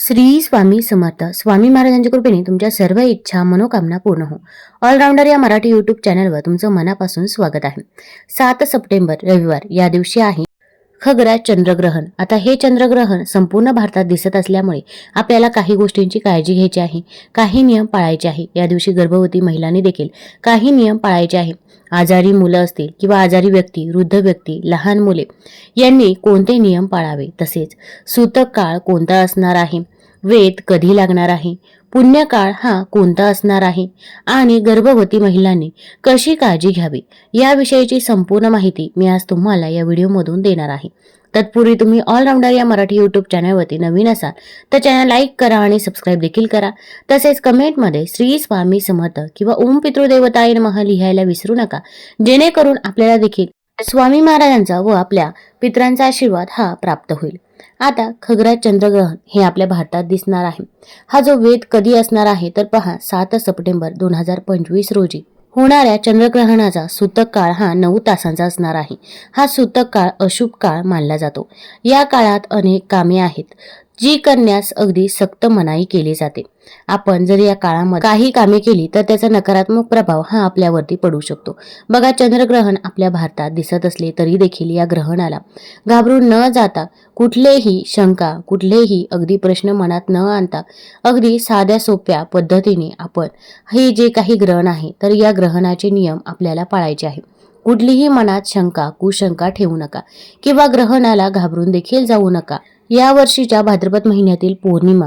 श्री स्वामी समर्थ. स्वामी महाराजांच्या कृपेने तुमच्या सर्व इच्छा मनोकामना पूर्ण हो. ऑलराऊंडर या मराठी यूट्यूब चॅनलवर तुमचं मनापासून स्वागत आहे. सात सप्टेंबर रविवार या दिवशी आहे. खगरा चंद्रग्रहण. आता हे चंद्रग्रहण संपूर्ण भारतात दिसत असल्यामुळे आपल्याला काही गोष्टींची काळजी घ्यायची आहे. काही नियम पाळायचे आहे. या दिवशी गर्भवती महिलांनी देखील काही नियम पाळायचे आहे. आजारी मुलं असतील किंवा आजारी व्यक्ती वृद्ध व्यक्ती लहान मुले यांनी कोणते नियम पाळावे? तसेच सूतक काळ कोणता असणार आहे? वेद कधी लागणार आहे? पुण्यकाळ हा कोणता असणार आहे? आणि गर्भवती महिलांनी कशी काळजी घ्यावी? याविषयीची संपूर्ण माहिती मी आज तुम्हाला या व्हिडिओमधून देणार आहे. तत्पूर्वी तुम्ही ऑलराऊंडर या मराठी यूट्यूब चॅनलवरती नवीन असाल तर चॅनल लाईक करा आणि सबस्क्राईब देखील करा. तसेच कमेंटमध्ये श्री स्वामी समर्थ किंवा ओम पितृदेवताय महा लिहायला विसरू नका. जेणेकरून आपल्याला देखील स्वामी महाराजांचा व आपल्या पित्रांचा आशीर्वाद हा प्राप्त होईल. आता खगराज चंद्रग्रहण हे आपल्या भारतात दिसणार आहे. हा जो वेद कधी असणार आहे तर पहा सात सप्टेंबर दोन हजार पंचवीस रोजी. होणाऱ्या चंद्रग्रहणाचा सूतक काळ हा नऊ तासांचा असणार आहे. हा सूतक काळ अशुभ काळ मानला जातो. या काळात अनेक कामे आहेत. जी करण्यास अगदी सक्त मनाई केली जाते. आपण जर या काळामध्ये काही कामे केली तर त्याचा नकारात्मक प्रभाव हा आपल्यावरती पडू शकतो. बघा चंद्रग्रहण आपल्या भारतात दिसत असले तरी देखील या ग्रहणाला घाबरून न जाता कुठलेही शंका कुठलेही अगदी प्रश्न मनात न आणता अगदी साध्या सोप्या पद्धतीने आपण हे जे काही ग्रहण आहे तर या ग्रहणाचे नियम आपल्याला पाळायचे आहे कुठलीही मनात शंका कुशंका ठेवू नका किंवा ग्रहणाला घाबरून देखील जाऊ नका. या वर्षीच्या भाद्रपद महिन्यातील पौर्णिमा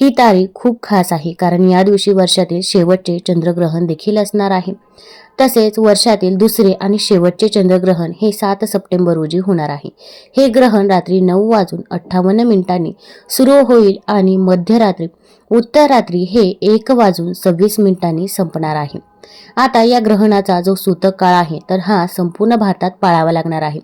ही तारीख खूप खास आहे कारण या दिवशी वर्षातील शेवटचे चंद्रग्रहण देखील असणार आहे. तसेच वर्षातील दुसरे आणि शेवटचे चंद्रग्रहण हे सात सप्टेंबर रोजी होणार आहे. हे ग्रहण रात्री नऊ वाजून अठ्ठावन्न मिनिटांनी सुरू होईल आणि मध्यरात्री उत्तर रात्री हे एक वाजून सव्वीस मिनिटांनी संपणार आहे. आता या ग्रहणाचा जो सूतक काळ आहे तर हा संपूर्ण भारतात पाळावा लागणार आहे.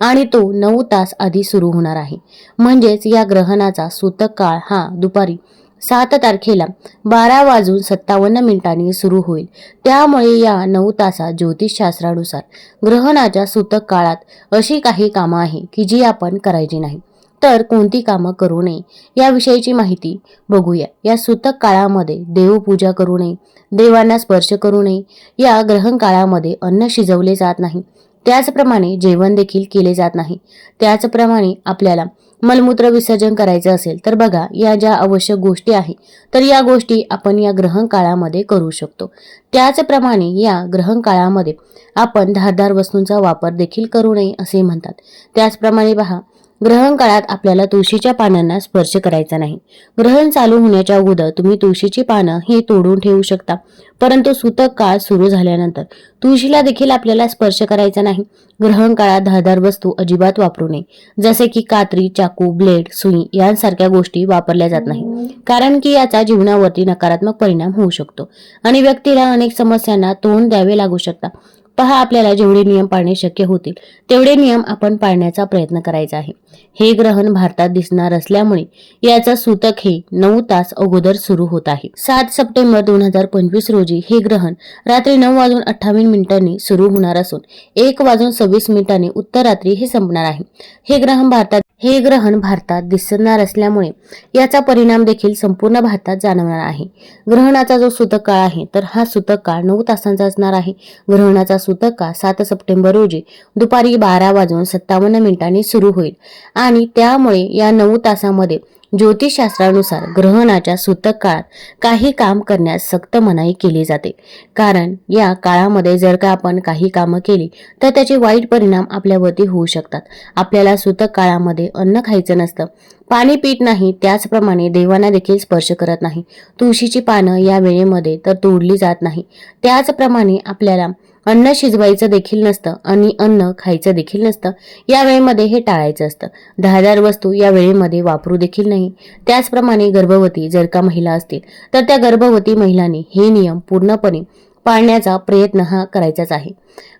आणि तो नऊ तास आधी सुरू होणार आहे. म्हणजेच या ग्रहणाचा सूतक काळ हा दुपारी सात तारखेला बारा वाजून सत्तावन्न मिनिटांनी सुरू होईल. त्यामुळे या नऊ तासात ज्योतिषशास्त्रानुसार ग्रहणाच्या सूतक काळात अशी काही कामं आहे की जी आपण करायची नाही. तर कोणती कामं करू नये याविषयीची माहिती बघूया. या सूतक काळामध्ये देवपूजा करू नये देवांना स्पर्श करू नये या ग्रहण काळामध्ये अन्न शिजवले जात नाही. त्याचप्रमाणे जेवण देखील केले जात नाही. त्याचप्रमाणे आपल्याला मलमूत्र विसर्जन करायचं असेल तर बघा या ज्या आवश्यक गोष्टी आहे तर या गोष्टी आपण या ग्रहण काळामध्ये करू शकतो. त्याचप्रमाणे या ग्रहण काळामध्ये आपण धारदार वस्तूंचा वापर देखील करू नये असे म्हणतात. त्याचप्रमाणे पहा ग्रहण काळात आपल्याला तुळशीच्या पानांना स्पर्श करायचा नाही. ग्रहण चालू होण्याच्या अगोदर तुम्ही तुळशीची पानं ही तोडून ठेवू शकता. परंतु सूतक काळ सुरू झाल्यानंतर तुळशीला देखील आपल्याला स्पर्श करायचा नाही. ग्रहण काळात धारदार वस्तू अजिबात वापरू नये. जसे की कात्री चाकू ब्लेड सुई यांसारख्या गोष्टी वापरल्या जात नाही. कारण की याचा जीवनावरती नकारात्मक परिणाम होऊ शकतो. आणि व्यक्तीला अनेक समस्यांना तोंड द्यावे लागू शकतात पहा आपल्याला जेवढे नियम पाळणे शक्य होतील तेवढे नियम आपण पाळण्याचा प्रयत्न करायचा आहे. हे ग्रहण भारतात दिसणार असल्यामुळे याचा सूतक हे नऊ तास अगोदर सुरू होत आहे. सात सप्टेंबर दोन हजार पंचवीस रोजी हे ग्रहण रात्री नऊ वाजून अठ्ठावीस मिनिटांनी सुरू होणार असून एक वाजून सव्वीस मिनिटांनी उत्तर रात्री हे संपणार आहे. हे ग्रहण भारतात हे ग्रहण भारतात दिसणार असल्यामुळे याचा परिणाम देखील संपूर्ण भारतात जाणवणार आहे. ग्रहणाचा जो सूतक काळ आहे तर हा सूतक काळ नऊ तासांचा असणार आहे. ग्रहणाचा सूतका सात सप्टेंबर रोजी. दुपारी बारा वाजून सत्तावन्न मिनिटांनी सुरू होईल. आणि त्यामुळे या नऊ तासामध्ये ज्योतिषशास्त्रानुसार ग्रहणाच्या सूतक काळात काही काम करण्यास सक्त मनाई केली जाते. कारण या काळामध्ये जर का आपण काही कामं केली तर त्याचे वाईट परिणाम आपल्यावरती होऊ शकतात. आपल्याला सूतक काळामध्ये अन्न खायचं नसतं. पाणी पीत नाही त्याचप्रमाणे देवांना देखील स्पर्श करत नाही. तुळशीची पानं या वेळेमध्ये तर तोडली जात नाही. त्याचप्रमाणे आपल्याला अन्न शिजवायचं देखील नसतं आणि अन्न खायचं देखील नसतं. या वेळेमध्ये हे टाळायचं असतं. दहादार वस्तू या वेळेमध्ये वापरू देखील नाही. त्याचप्रमाणे गर्भवती जर का महिला असतील तर त्या गर्भवती महिलांनी हे नियम पूर्णपणे पाळण्याचा प्रयत्न हा करायचाच आहे.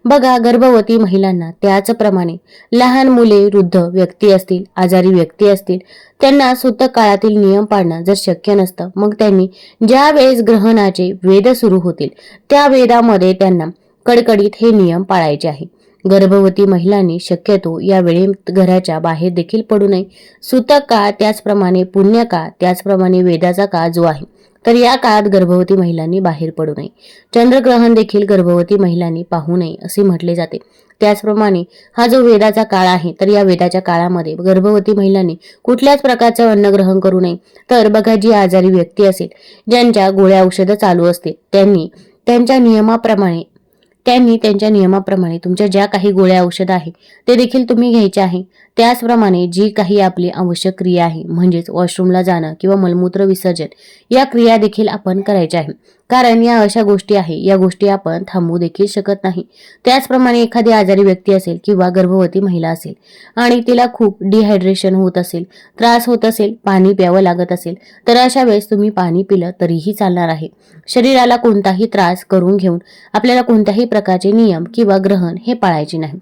बघा गर्भवती महिलांना त्याचप्रमाणे लहान मुले वृद्ध व्यक्ती असतील आजारी व्यक्ती असतील त्यांना सूतक काळातील नियम पाळणं जर शक्य नसतं मग त्यांनी ज्या वेळेस ग्रहणाचे वेद सुरू होतील त्या वेदामध्ये त्यांना कडकडीत हे नियम पाळायचे आहे. गर्भवती महिलांनी शक्यतो या वेळेत घराच्या बाहेर देखील पडू नये. सुतक काळ त्याचप्रमाणे पुण्य काळ त्याचप्रमाणे वेदाचा काळ जो आहे तर या काळात गर्भवती महिलांनी बाहेर पडू नये. चंद्रग्रहण देखील गर्भवती महिलांनी पाहू नये असे म्हटले जाते. त्याचप्रमाणे हा जो वेदाचा काळ आहे तर या वेदाच्या काळामध्ये गर्भवती महिलांनी कुठल्याच प्रकारचं अन्न ग्रहण करू नये. तर बघा जी आजारी व्यक्ती असेल ज्यांच्या गोळ्या औषधं चालू असतील त्यांनी त्यांच्या नियमाप्रमाणे त्यांनी त्यांच्या नियमाप्रमाणे तुमच्या ज्या काही गोळ्या औषध आहे ते देखील तुम्ही घ्यायचे आहे. त्याचप्रमाणे जी काही आपली आवश्यक क्रिया आहे म्हणजेच वॉशरूमला जाणं किंवा मलमूत्र विसर्जन या क्रिया देखील आपण करायच्या आहे कारण या अशा गोष्टी आहे. या गोष्टी आपण थांबवू देखील शकत नाही. त्याचप्रमाणे एखादी आजारी व्यक्ती असेल किंवा गर्भवती महिला असेल आणि तिला खूप डिहायड्रेशन होत असेल त्रास होत असेल पाणी प्यावं लागत असेल तर अशा वेळेस तुम्ही पाणी पिलं तरीही चालणार आहे. शरीराला कोणताही त्रास करून घेऊन आपल्याला कोणत्याही प्रकारचे नियम किंवा ग्रहण हे पाळायचे नाही.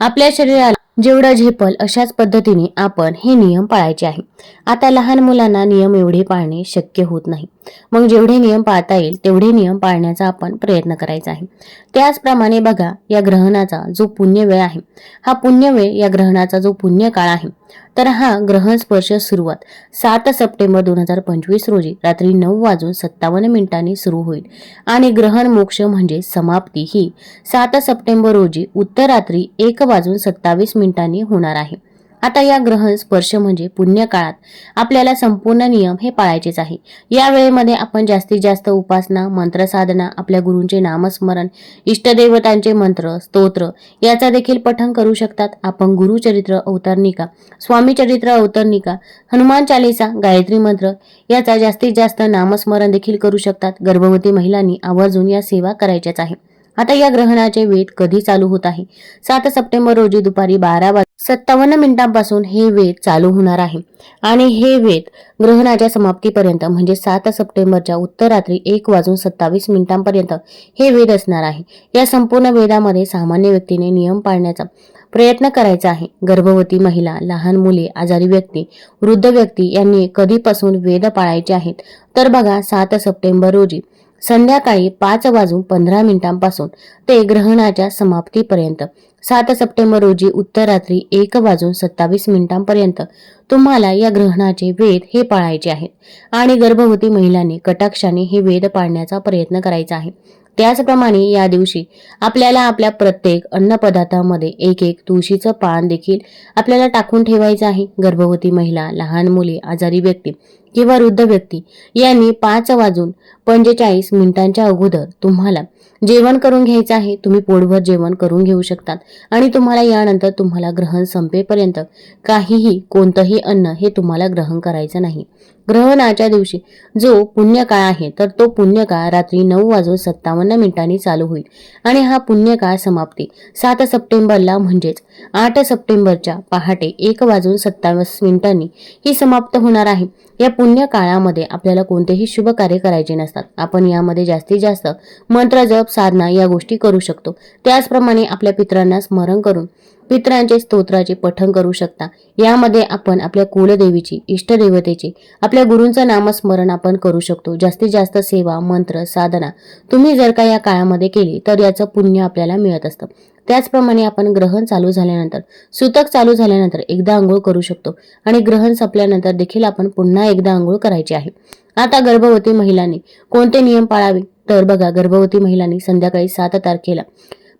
आपल्या शरीराला जेवढं झेपल अशाच पद्धतीने आपण हे नियम पाळायचे आहे. आता लहान मुलांना नियम एवढे पाळणे शक्य होत नाही. मग जेवढे नियम पाळता येईल तेवढे नियम पाळण्याचा आपण प्रयत्न करायचा आहे. त्याचप्रमाणे बघा या ग्रहणाचा जो पुण्यवेळ आहे हा पुण्यवेळ या ग्रहणाचा जो पुण्य काळ आहे तर हा ग्रहण स्पर्श सुरुवात सात सप्टेंबर दोन हजार पंचवीस रोजी रात्री नऊ वाजून सत्तावन्न मिनिटांनी सुरू होईल. आणि ग्रहण मोक्ष म्हणजे समाप्ती ही सात सप्टेंबर रोजी उत्तरात्री एक वाजून सत्तावीस मिनिट मिनिटांनी होणार आहे. आता या ग्रहण स्पर्श म्हणजे पुण्य काळात आपल्याला संपूर्ण नियम हे पाळायचेच आहे. या वेळेमध्ये आपण जास्तीत जास्त उपासना मंत्रसाधना आपल्या गुरूंचे नामस्मरण इष्टदेवतांचे मंत्र स्तोत्र याचा देखील पठण करू शकतात. आपण गुरुचरित्र अवतरणिका स्वामी चरित्र अवतरणिका हनुमान चालिसा गायत्री मंत्र याचा जास्तीत जास्त नामस्मरण देखील करू शकतात. गर्भवती महिलांनी आवर्जून या सेवा करायच्याच आहे आता या ग्रहणाचे वेद कधी चालू होत आहे? सात सप्टेंबर रोजी दुपारी बारा वाज सत्तावन्न मिनिटांपासून हे वेद चालू होणार आहे. आणि हे वेद ग्रहणाच्या समाप्तीपर्यंत म्हणजे सात सप्टेंबरच्या उत्तरात्री एक वाजून सत्तावीस मिनिटांपर्यंत हे वेद असणार आहे. या संपूर्ण वेदामध्ये सामान्य व्यक्तीने नियम पाळण्याचा प्रयत्न करायचा आहे. गर्भवती महिला लहान मुले आजारी व्यक्ती वृद्ध व्यक्ती यांनी कधीपासून वेद पाळायचे आहेत? तर बघा सात सप्टेंबर रोजी संध्याकाळी पाच वाजून पंधरा मिनिटांपासून ते ग्रहणाच्या समाप्तीपर्यंत. सात सप्टेंबर रोजी उत्तरात्री एक वाजून सत्तावीस मिनिटांपर्यंत तुम्हाला या ग्रहणाचे वेद हे पाळायचे आहेत आणि गर्भवती महिलांनी कटाक्षाने हे वेद पाळण्याचा प्रयत्न करायचा आहे. त्याचप्रमाणे या दिवशी आपल्याला आपल्या प्रत्येक अन्नपदार्थामध्ये एक एक तुळशीचं पान देखील आपल्याला टाकून ठेवायचं आहे. गर्भवती महिला लहान मुले आजारी व्यक्ती किंवा वृद्ध व्यक्ती. यांनी पाच वाजून पंचेचाळीस मिनिटांच्या अगोदर तुम्हाला जेवण करून घ्यायचं आहे तुम्ही पोटभर जेवण करून घेऊ शकतात. आणि तुम्हाला यानंतर तुम्हाला ग्रहण संपेपर्यंत काहीही कोणतंही अन्न हे तुम्हाला ग्रहण करायचं नाही. ग्रहणाच्या दिवशी जो पुण्यकाळ आहे तर तो पुण्यकाळ रात्री नऊ वाजून सत्तावन्न मिनिटांनी चालू होईल. आणि हा पुण्यकाळ समाप्ती. सात सप्टेंबरला म्हणजेच आठ सप्टेंबरच्या पहाटे एक वाजून सत्तावीस मिनिटांनी ही समाप्त होणार आहे. या पुण्य काळामध्ये आपल्याला कोणतेही शुभ कार्य करायचे नसतात. आपण यामध्ये जास्तीत जास्त मंत्र जप साधना या गोष्टी करू शकतो. त्याचप्रमाणे आपल्या पितरांना स्मरण करून पितरांचे स्तोत्राचे पठण करू शकता. यामध्ये आपण आपल्या कुलदेवीची इष्टदेवतेची आपल्या गुरूंचं नामस्मरण आपण करू शकतो. जास्तीत जास्त सेवा मंत्र साधना तुम्ही जर का या काळामध्ये केली तर याचं पुण्य आपल्याला मिळत असतं. त्याचप्रमाणे आपण ग्रहण चालू झाल्यानंतर सुतक चालू झाल्यानंतर एकदा आंघोळ करू शकतो आणि ग्रहण संपल्यानंतर देखील आपण पुन्हा एकदा आंघोळ करायची आहे. आता गर्भवती महिलांनी कोणते नियम पाळावे? तर बघा गर्भवती महिलांनी संध्याकाळी सात तारखेला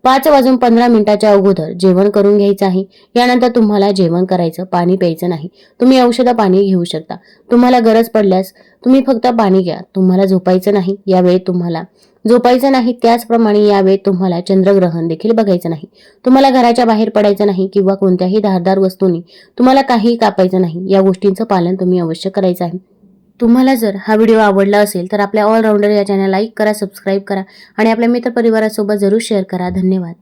पाच वाजून पंधरा मिनिटाच्या अगोदर जेवण करून घ्यायचं आहे. यानंतर तुम्हाला जेवण करायचं पाणी प्यायचं नाही. तुम्ही औषधं पाणी घेऊ शकता. तुम्हाला गरज पडल्यास तुम्ही फक्त पाणी घ्या. तुम्हाला झोपायचं नाही. यावेळी तुम्हाला झोपायचं नाही त्याचप्रमाणे यावेळी तुम्हाला चंद्रग्रहण देखील बघायचं नाही. तुम्हाला घराच्या बाहेर पडायचं नाही किंवा कोणत्याही धारदार वस्तूंनी तुम्हाला काहीही कापायचं नाही या गोष्टींचं पालन तुम्ही अवश्य करायचं आहे. तुम्हाला जर हा व्हिडिओ आवडला असेल तर आपल्या ऑलराऊंडर या चॅनल लाईक करा सबस्क्राईब करा आणि आपल्या मित्रपरिवारासोबत जरूर शेअर करा. धन्यवाद.